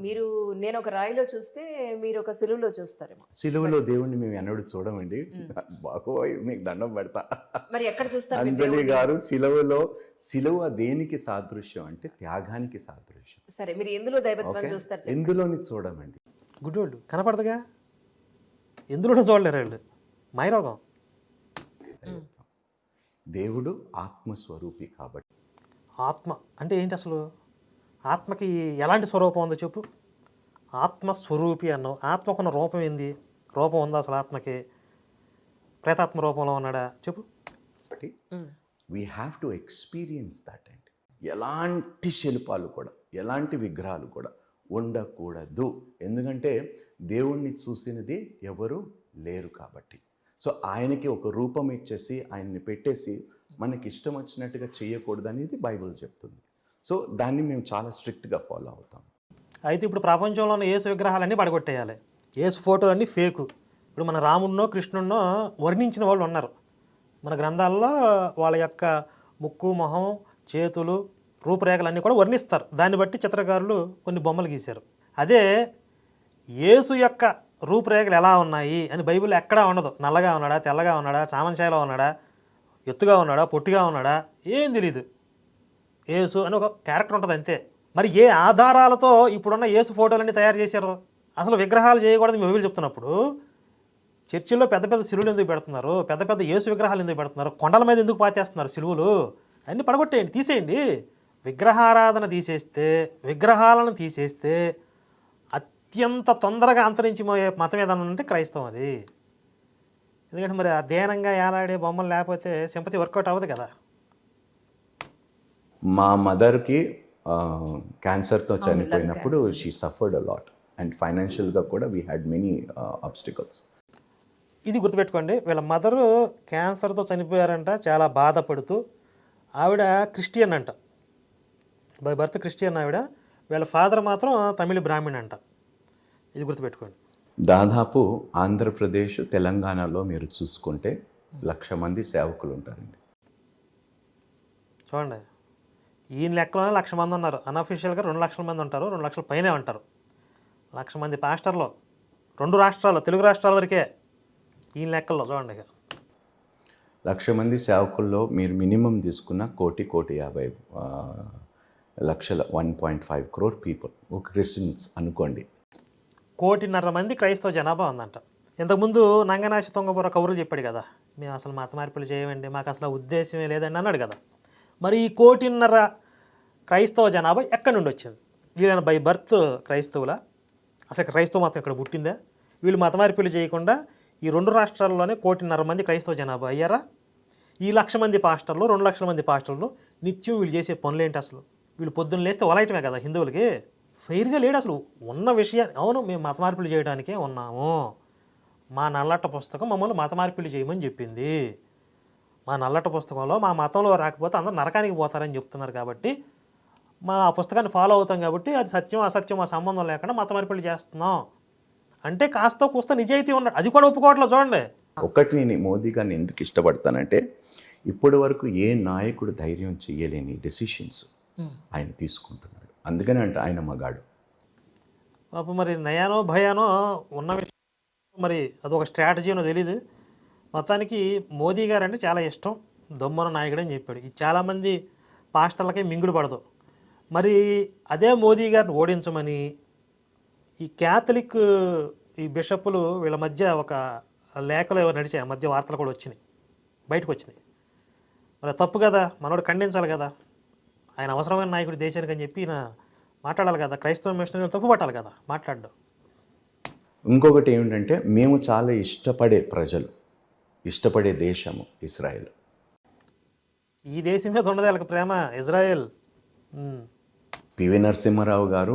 మీరు నేను ఒక రాయిలో చూస్తే మీరు ఒక సిలువలో చూస్తారేమో. సిలువలో దేవుణ్ణి మేము ఎన్నడూ చూడమండి. బాగోయ్ మీకు దండం పెడతా. మరి ఎక్కడ చూస్తారు అంజలి? గారు సిలువలో సిలువ దేనికి సాదృశ్యం అంటే త్యాగానికి సాదృశ్యం. సరే మీరు ఎందులో దైవత్వం చూస్తారు. ఎందులోని చూడమండి? గుడ్డోళ్ళు కనపడదుగా? ఎందులోనూ చూడలేరు వాళ్ళు. మైరోగం. దేవుడు ఆత్మస్వరూపి కాబట్టి. ఆత్మ అంటే ఏంటి అసలు? ఆత్మకి ఎలాంటి స్వరూపం ఉందో చెప్పు. ఆత్మస్వరూపి అన్నావు. ఆత్మకున్న రూపం ఏంది? రూపం ఉందా అసలు ఆత్మకి? ప్రేతాత్మ రూపంలో ఉన్నాడా? చెప్పు. We have to experience that అండి ఎలాంటి శిల్పాలు కూడా ఎలాంటి విగ్రహాలు కూడా ఉండకూడదు. ఎందుకంటే దేవుణ్ణి చూసినది ఎవరు లేరు కాబట్టి. సో ఆయనకి ఒక రూపం ఇచ్చేసి ఆయన్ని పెట్టేసి మనకి ఇష్టం వచ్చినట్టుగా చేయకూడదు అనేది బైబిల్ చెప్తుంది. సో దాన్ని మేము చాలా స్ట్రిక్ట్గా ఫాలో అవుతాం. అయితే ఇప్పుడు ప్రపంచంలో ఉన్న ఏసు విగ్రహాలన్నీ పడగొట్టేయాలి. ఏసు ఫోటోలన్నీ ఫేకు. ఇప్పుడు మన రాముడినో కృష్ణుడినో వర్ణించిన వాళ్ళు ఉన్నారు. మన గ్రంథాల్లో వాళ్ళ యొక్క ముక్కు మొహం చేతులు రూపురేఖలన్నీ కూడా వర్ణిస్తారు. దాన్ని బట్టి చిత్రకారులు కొన్ని బొమ్మలు గీశారు. అదే యేసు యొక్క రూపురేఖలు ఎలా ఉన్నాయి అని బైబిల్ ఎక్కడా ఉండదు. నల్లగా ఉన్నాడా తెల్లగా ఉన్నాడా చామంచాయలో ఉన్నాడా ఎత్తుగా ఉన్నాడా పొట్టిగా ఉన్నాడా ఏం తెలీదు. యేసు అని ఒక క్యారెక్టర్ ఉంటుంది అంతే. మరి ఏ ఆధారాలతో ఇప్పుడున్న యేసు ఫోటోలన్నీ తయారు చేశారు? అసలు విగ్రహాలు చేయకూడదు మొబైల్ చెప్తున్నప్పుడు చర్చిల్లో పెద్ద పెద్ద సిలువులు ఎందుకు పెడుతున్నారు? పెద్ద పెద్ద యేసు విగ్రహాలు ఎందుకు పెడుతున్నారు? కొండల మీద ఎందుకు పాతేస్తున్నారు సిలువులు? అన్నీ పడగొట్టేయండి తీసేయండి. విగ్రహారాధన తీసేస్తే విగ్రహాలను తీసేస్తే అత్యంత తొందరగా అంతరించిపోయే మతం ఏదన్నా అంటే క్రైస్తవం అది. ఎందుకంటే మరి అధ్యయనంగా ఏలాడే బొమ్మలు లేకపోతే సింపతి వర్కౌట్ అవ్వదు కదా. మా మదర్కి క్యాన్సర్తో చనిపోయినప్పుడు. షీ సఫర్డ్ అలాట్ అండ్ ఫైనాన్షియల్గా కూడా వీ హ్యాడ్ మెనీ అబ్స్టికల్స్ ఇది గుర్తుపెట్టుకోండి. వీళ్ళ మదరు క్యాన్సర్తో చనిపోయారంట చాలా బాధపడుతూ. ఆవిడ క్రిస్టియన్ అంట. బై బర్త్ క్రిస్టియన్ ఆవిడ. వీళ్ళ ఫాదర్ మాత్రం తమిళ బ్రాహ్మణ్ అంట. ఇది గుర్తుపెట్టుకోండి. దాదాపు ఆంధ్రప్రదేశ్ తెలంగాణలో మీరు చూసుకుంటే లక్ష మంది సేవకులు ఉంటారండి చూడండి. ఈయన లెక్కలోనే లక్ష మంది ఉన్నారు. అన్అఫీషియల్గా రెండు లక్షల మంది ఉంటారు రెండు లక్షల పైనే ఉంటారు. లక్ష మంది పాస్టర్లు రెండు రాష్ట్రాలు తెలుగు రాష్ట్రాల వరకే ఈయన లెక్కల్లో చూడండి ఇక. లక్ష మంది సేవకుల్లో మీరు మినిమం తీసుకున్న కోటి కోటి యాభై లక్షల one point five crore people ఒక క్రిస్టియన్స్ అనుకోండి. కోటిన్నర మంది క్రైస్తవ జనాభా ఉందంట. ఇంతకుముందు నంగనాశి తొంగబుర్ర కబుర్లు చెప్పాడు కదా మేము అసలు మత మార్పులు చేయమండి మాకు అసలు ఉద్దేశమే లేదండి అన్నాడు కదా. మరి ఈ కోటిన్నర క్రైస్తవ జనాభా ఎక్కడి నుండి వచ్చింది? వీళ్ళని బై బర్త్ క్రైస్తవుల? అసలు క్రైస్తవ మతం ఇక్కడ పుట్టిందా? వీళ్ళు మత మార్పులు చేయకుండా ఈ రెండు రాష్ట్రాల్లోనే కోటిన్నర మంది క్రైస్తవ జనాభా అయ్యారా? ఈ లక్ష మంది పాస్టర్లు రెండు లక్షల మంది పాస్టర్లు నిత్యం వీళ్ళు చేసే పనులు ఏంటి అసలు? వీళ్ళు పొద్దున్న లేస్తే వలయటమే కదా హిందువులకి. ఫెయిర్గా లేడు అసలు. ఉన్న విషయాన్ని అవును మేము మత మార్పులు చేయడానికే ఉన్నాము. మా నల్లట పుస్తకం మమ్మల్ని మత మార్పులు చేయమని చెప్పింది. మా నల్లట పుస్తకంలో మా మతంలో రాకపోతే అందరూ నరకానికి పోతారని చెప్తున్నారు కాబట్టి మా ఆ పుస్తకాన్ని ఫాలో అవుతాం కాబట్టి అది సత్యం అసత్యం మా సంబంధం లేకుండా మత మార్పులు చేస్తున్నాం. అంటే కాస్త కూస్త నిజాయితీ ఉన్నాడు. అది కూడా ఒప్పుకోవట్లేదు చూడండి. ఒకటి నేను మోదీ గారిని ఎందుకు ఇష్టపడతానంటే ఇప్పటి వరకు ఏ నాయకుడు ధైర్యం చేయలేని డెసిషన్స్. ఆయన తీసుకుంటున్నాడు. అందుకని అంటే ఆయన మగాడు. పాపం మరి నయానో భయానో ఉన్న విషయం మరి అదొక స్ట్రాటజీనో తెలియదు మొత్తానికి మోదీ గారు అంటే చాలా ఇష్టం. దొమ్మన నాయకుడు అని చెప్పాడు. ఇది చాలామంది పాస్టర్లకే మింగుడు పడదు. మరి అదే మోదీ గారిని ఓడించమని ఈ క్యాథలిక్ ఈ బిషప్పులు వీళ్ళ మధ్య ఒక లేఖలు ఏవో నడిచాయి. ఆ మధ్య వార్తలు కూడా వచ్చినాయి. బయటకు వచ్చినాయి. మరి తప్పు కదా? మనోడు ఖండించాలి కదా? ఆయన అవసరమైన నాయకుడు దేశానికి అని చెప్పి ఈయన మాట్లాడాలి కదా? క్రైస్తవ మిషనరీ తప్పు పట్టాలి కదా? మాట్లాడడం. ఇంకొకటి ఏమిటంటే మేము చాలా ఇష్టపడే ప్రజలు ఇష్టపడే దేశము ఇస్రాయెల్. ఈ దేశం మీద ఉన్నది వాళ్ళకి ప్రేమ ఇజ్రాయెల్. పివి నరసింహారావు గారు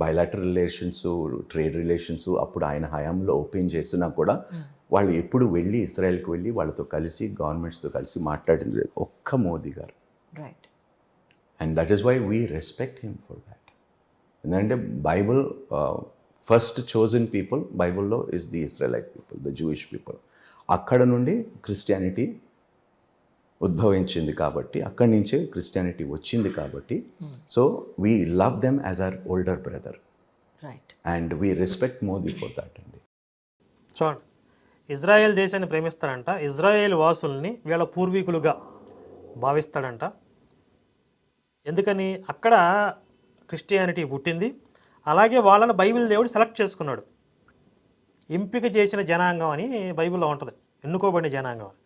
బయలాటరల్ రిలేషన్స్ ట్రేడ్ రిలేషన్స్ అప్పుడు ఆయన హయాంలో ఓపెన్ చేసినా కూడా వాళ్ళు ఎప్పుడు వెళ్ళి ఇస్రాయెల్కి వెళ్ళి వాళ్ళతో కలిసి గవర్నమెంట్స్తో కలిసి మాట్లాడింది లేదు. ఒక్క మోదీ గారు. Right and that is why we respect him for that ఎందుకంటే బైబుల్ ఫస్ట్ చోజన్ పీపుల్ బైబుల్లో is the Israelite people the Jewish people అక్కడ నుండి క్రిస్టియానిటీ ఉద్భవించింది కాబట్టి అక్కడి నుంచే క్రిస్టియానిటీ వచ్చింది కాబట్టి so we love them as our older brother right and we respect Modi for that అండి. చూడండి ఇజ్రాయెల్ దేశాన్ని ప్రేమిస్తాడంట ఇజ్రాయెల్ వాసుల్ని వీళ్ళ పూర్వీకులుగా భావిస్తాడంట. ఎందుకని? అక్కడ క్రిస్టియానిటీ పుట్టింది అలాగే వాళ్ళని బైబిల్ దేవుడు సెలెక్ట్ చేసుకున్నాడు. ఎంపిక చేసిన జనాంగం అని బైబిల్లో ఉంటుంది ఎన్నుకోబడిన జనాంగం అని.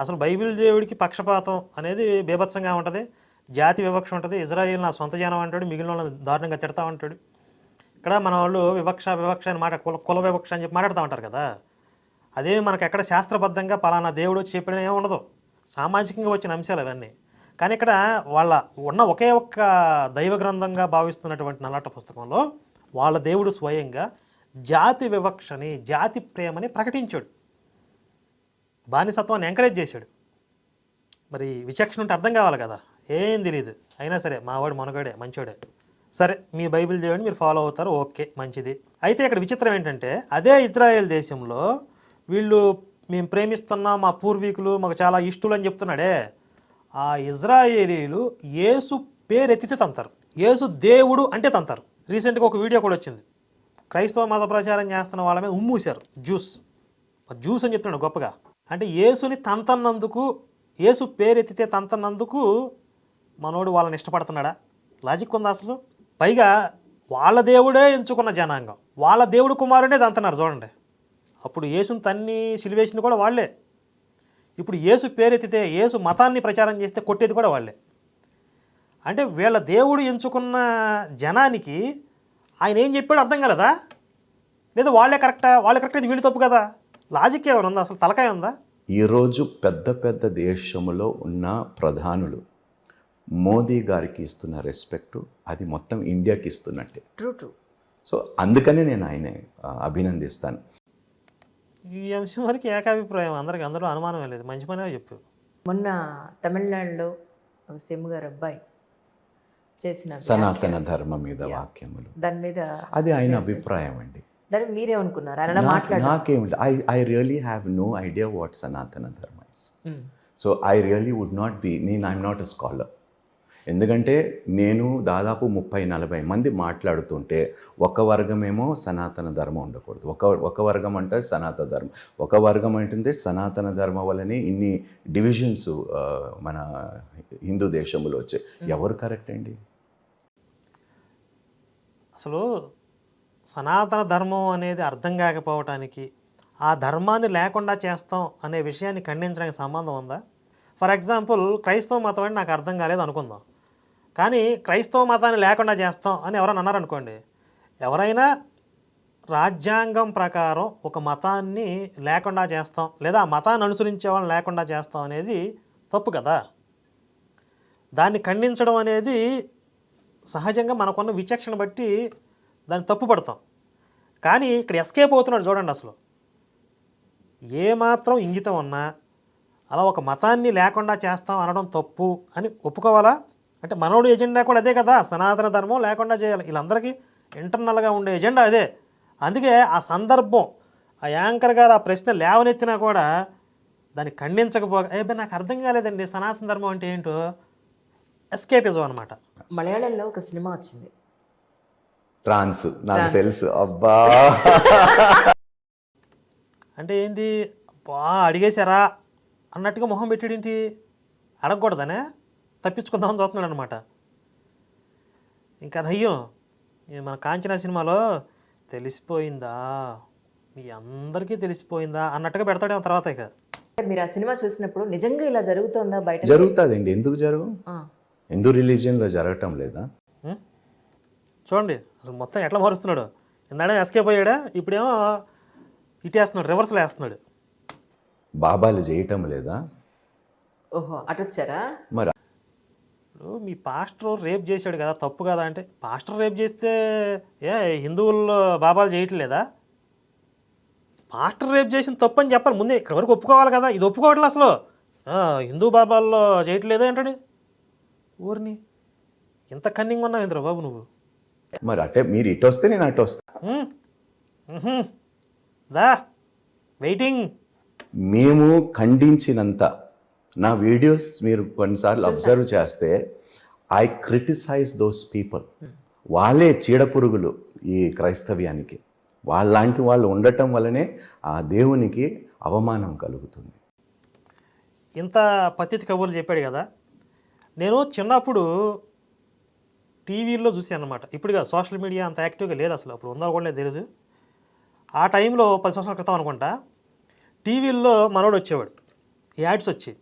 అసలు బైబిల్ దేవుడికి పక్షపాతం అనేది బీభత్సంగా ఉంటుంది. జాతి వివక్ష ఉంటుంది. ఇజ్రాయిల్ నా సొంత జనం అంటాడు. మిగిలిన వాళ్ళని దారుణంగా తిడతా ఉంటాడు. ఇక్కడ మన వాళ్ళు వివక్ష వివక్ష అని మాట కుల కుల వివక్ష అని చెప్పి మాట్లాడుతూ ఉంటారు కదా. అదే మనకు ఎక్కడ శాస్త్రబద్ధంగా పలానా దేవుడు వచ్చి చెప్పిన ఏమి ఉండదు. సామాజికంగా వచ్చిన అంశాలు అవన్నీ. కానీ ఇక్కడ వాళ్ళ ఉన్న ఒకే ఒక్క దైవ గ్రంథంగా భావిస్తున్నటువంటి నల్లట పుస్తకంలో వాళ్ళ దేవుడు స్వయంగా జాతి వివక్షని జాతి ప్రేమని ప్రకటించాడు. బానిసత్వాన్ని ఎంకరేజ్ చేశాడు. మరి విచక్షణ ఉంటే అర్థం కావాలి కదా? ఏం తెలియదు అయినా సరే మావాడు మనగాడే మంచోడే. సరే మీ బైబిల్ దేవుడిని మీరు ఫాలో అవుతారు. ఓకే మంచిది. అయితే ఇక్కడ విచిత్రం ఏంటంటే అదే ఇజ్రాయెల్ దేశంలో వీళ్ళు మేము ప్రేమిస్తున్నాం మా పూర్వీకులు మాకు చాలా ఇష్టలు అని చెప్తున్నాడే. ఆ ఇజ్రాయేలీలు యేసు పేరు ఎత్తితే తంతారు. యేసు దేవుడు అంటే తంతారు. రీసెంట్గా ఒక వీడియో కూడా వచ్చింది. క్రైస్తవ మత ప్రచారం చేస్తున్న వాళ్ళ మీద ఉమ్మూశారు. జ్యూస్. జ్యూస్ అని చెప్తున్నాడు గొప్పగా. అంటే యేసుని తంతన్నందుకు యేసు పేరెత్తితే తంతన్నందుకు మనోడు వాళ్ళని ఇష్టపడుతున్నాడా? లాజిక్ ఉందా అసలు? పైగా వాళ్ళ దేవుడే ఎంచుకున్న జనాంగం. వాళ్ళ దేవుడు కుమారుడే దంతన్నారు చూడండి. అప్పుడు యేసుని తన్ని సిలివేసింది కూడా వాళ్ళే. ఇప్పుడు యేసు పేరెత్తితే యేసు మతాన్ని ప్రచారం చేస్తే కొట్టేది కూడా వాళ్ళే. అంటే వీళ్ళ దేవుడు ఎంచుకున్న జనానికి ఆయన ఏం చెప్పాడో అర్థం కలదా? లేదా వాళ్ళే కరెక్టా? వాళ్ళే కరెక్ట్ అయితే వీళ్ళు తప్పు కదా? లాజిక్ ఏమైనా ఉందా? అసలు తలకాయ ఉందా? ఈరోజు పెద్ద పెద్ద దేశంలో ఉన్న ప్రధానులు మోదీ గారికి ఇస్తున్న రెస్పెక్ట్ అది మొత్తం ఇండియాకి ఇస్తున్నట్టే. ట్రూ ట్రూ సో అందుకనే నేను ఆయన అభినందిస్తాను. ఈ అంశం వరకు ఏకాభిప్రాయం అందరికి అందరూ అనుమానం లేదు. మంచి పనే చెప్పు మొన్న తమిళనాడులో ఒక సిమ్ గారు అబ్బాయి చేసిన సనాతన ధర్మం మీద వాక్యములు. దాని మీద అది ఆయన అభిప్రాయం అండి దాని మీరేమనుకున్నారు నా- మాట్లాడారు. నాకేమిటి I I really have no idea what Sanatana Dharma is so I really would not be నేను ఐఎమ్ నాట్ ఎ స్కాలర్ ఎందుకంటే నేను దాదాపు ముప్పై నలభై మంది మాట్లాడుతుంటే ఒక వర్గమేమో సనాతన ధర్మం ఉండకూడదు. ఒక ఒక వర్గం అంటే సనాతన ధర్మం. ఒక వర్గం అంటే సనాతన ధర్మం వల్లనే ఇన్ని డివిజన్స్ మన హిందూ దేశంలో వచ్చాయి. ఎవరు కరెక్ట్ అండి? అసలు సనాతన ధర్మం అనేది అర్థం కాకపోవటానికి ఆ ధర్మాన్ని లేకుండా చేస్తాం అనే విషయాన్ని ఖండించడానికి సంబంధం ఉందా? ఫర్ ఎగ్జాంపుల్ క్రైస్తవ మతం అని నాకు అర్థం కాలేదు అనుకుందాం. కానీ క్రైస్తవ మతాన్ని లేకుండా చేస్తాం అని ఎవరైనా అన్నారనుకోండి ఎవరైనా రాజ్యాంగం ప్రకారం ఒక మతాన్ని లేకుండా చేస్తాం లేదా ఆ మతాన్ని అనుసరించే వాళ్ళని లేకుండా చేస్తాం అనేది తప్పు కదా? దాన్ని ఖండించడం అనేది సహజంగా మనకున్న విచక్షణ బట్టి దాన్ని తప్పు పడతాం. కానీ ఇక్కడ ఎస్కేప్ అవుతున్నాడు చూడండి అసలు. ఏమాత్రం ఇంగితం ఉన్నా అలా ఒక మతాన్ని లేకుండా చేస్తాం అనడం తప్పు అని ఒప్పుకోవాలా? అంటే మనోడు ఎజెండా కూడా అదే కదా సనాతన ధర్మం లేకుండా చేయాలి. వీళ్ళందరికీ ఇంటర్నల్గా ఉండే ఎజెండా అదే. అందుకే ఆ సందర్భం ఆ యాంకర్ గారు ఆ ప్రశ్న లేవనెత్తినా కూడా దాన్ని ఖండించకపోగా ఏ నాకు అర్థం కాలేదండి సనాతన ధర్మం అంటే ఏంటో? ఎస్కేపిజం అనమాట మలయాళంలో ఒక సినిమా వచ్చింది. ట్రాన్స్. నాకు తెలుసు. అబ్బా. అంటే ఏంటి? బా అడిగేశారా? అన్నట్టుగా మొహం పెట్టాడేంటి? అడగకూడదనే? తప్పించుకుందామని చూస్తున్నాడు అనమాట ఇంకా అయ్యో మన కాంచనా సినిమాలో తెలిసిపోయిందా? మీ అందరికీ తెలిసిపోయిందా? అన్నట్టుగా పెడతాడేమో తర్వాత ఇక. మీరు ఆ సినిమా చూసినప్పుడు నిజంగా ఇలా జరుగుతుందా బయట? జరుగుతుందండి. ఎందుకు జరుగు? హిందూ రిలీజియన్లో జరగటం లేదా? చూడండి. అసలు మొత్తం ఎట్లా మారుస్తున్నాడు? ఇందాడే ఎస్కేప్ అయ్యాడా? ఇప్పుడేమో ఇటేస్తున్నాడు రివర్స్లో వేస్తున్నాడు. బాబాలు చేయటం లేదా? ఓహో అటొచ్చారా మరి ఇప్పుడు మీ పాస్టర్ రేప్ చేశాడు కదా తప్పు కదా అంటే పాస్టర్ రేప్ చేస్తే ఏ హిందువుల్లో బాబాలు చేయట్లేదా? పాస్టర్ రేప్ చేసిన తప్పు అని చెప్పాలి ముందే ఇక్కడ వరకు ఒప్పుకోవాలి కదా ఇది ఒప్పుకోవట్లే అసలు. ఆ, హిందూ బాబాల్లో చేయట్లేదా ఏంటని? ఊరిని. ఇంత కన్నింగ్ ఉన్నావు ఇంద్ర బాబు నువ్వు? మరి అటే మీరు ఇటు వస్తే నేను అటు వస్తా వెయిటింగ్. మేము ఖండించినంత. నా వీడియోస్ మీరు కొన్నిసార్లు అబ్జర్వ్ చేస్తే ఐ క్రిటిసైజ్ దోస్ పీపుల్. వాళ్ళే చీడపురుగులు ఈ క్రైస్తవ్యానికి. వాళ్ళలాంటి వాళ్ళు ఉండటం వల్లనే ఆ దేవునికి అవమానం కలుగుతుంది. ఇంత పద్ధతి కబుర్లు చెప్పాడు కదా. నేను చిన్నప్పుడు టీవీల్లో చూసాను అనమాట ఇప్పుడుగా సోషల్ మీడియా అంత యాక్టివ్గా లేదు అసలు. అప్పుడు ఉందో కూడా తెలియదు ఆ టైంలో పది సంవత్సరాల క్రితం అనుకుంటా టీవీల్లో మనోడు వచ్చేవాడు. యాడ్స్ వచ్చి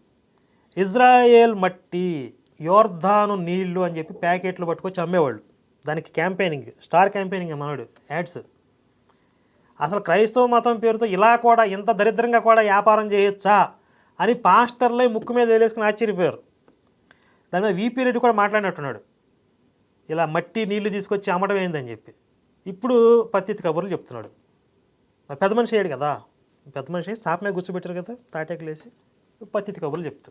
ఇజ్రాయేల్ మట్టి యోర్ధాను నీళ్ళు అని చెప్పి ప్యాకెట్లు పట్టుకొచ్చి అమ్మేవాళ్ళు. దానికి క్యాంపెయినింగ్ స్టార్ క్యాంపెయినింగ్ మనోడు యాడ్స్. అసలు క్రైస్తవ మతం పేరుతో ఇలా కూడా ఇంత దరిద్రంగా కూడా వ్యాపారం చేయొచ్చా అని పాస్టర్లే ముక్కు మీద వేలేసుకుని ఆశ్చర్యపోయారు. దాని మీద వీపీ రెడ్డి కూడా మాట్లాడినట్టున్నాడు. ఇలా మట్టి నీళ్ళు తీసుకొచ్చి అమ్మడం ఏందని చెప్పి. ఇప్పుడు పత్తితి కబుర్లు చెప్తున్నాడు. పెద్ద మనిషి అయ్యాడు కదా. పెద్ద మనిషి సాప మీద కూర్చోబెట్టారు కదా తాటేకులేసి పత్తితి కబుర్లు చెప్తూ.